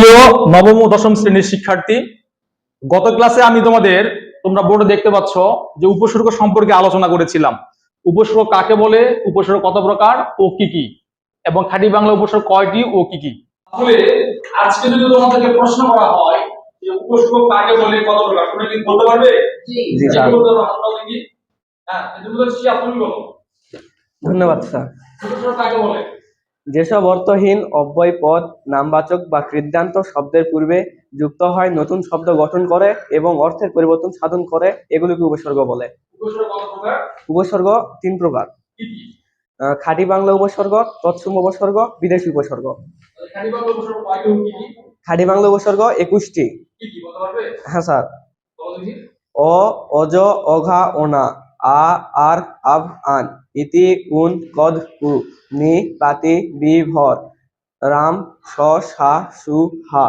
প্রিয় নবম ও দশম শ্রেণির শিক্ষার্থী গত ক্লাসে আমি তোমাদের তোমরা বোর্ডে দেখতে পাচ্ছ যে উপসর্গ সম্পর্কে আলোচনা করেছিলাম। উপসর্গ কাকে বলে উপসর্গ কত প্রকার ও কি কি এবং খাঁটি বাংলা উপসর্গ কয়টি ও কি কি। তাহলে আজকে যদি তোমাদেরকে প্রশ্ন করা হয় যে উপসর্গ কাকে বলে কত প্রকার তুমি কি বলতে পারবে? জি। জি স্যার। বলতে পারবে? হ্যাঁ তুমি বলো ধন্যবাদ স্যার। উপসর্গ কাকে বলে? যেসব অর্থহীন অব্যয় পদ নামবাচক বা কৃদ্যান্ত শব্দের পূর্বে যুক্ত হয় নতুন শব্দ গঠন করে এবং অর্থের পরিবর্তন সাধন করে এগুলিকে উপসর্গ বলে। উপসর্গ তিন প্রকার। খাঁটি বাংলা উপসর্গ তৎসম উপসর্গ বিদেশি উপসর্গ। খাঁটি বাংলা উপসর্গ একুশটি। হ্যাঁ স্যার। অ অজ অঘা ওনা আ, আর আব আন। ইতি, উন, কদ, কু। নি পাতি বি, ভর। রাম, স, সা, সু, হা।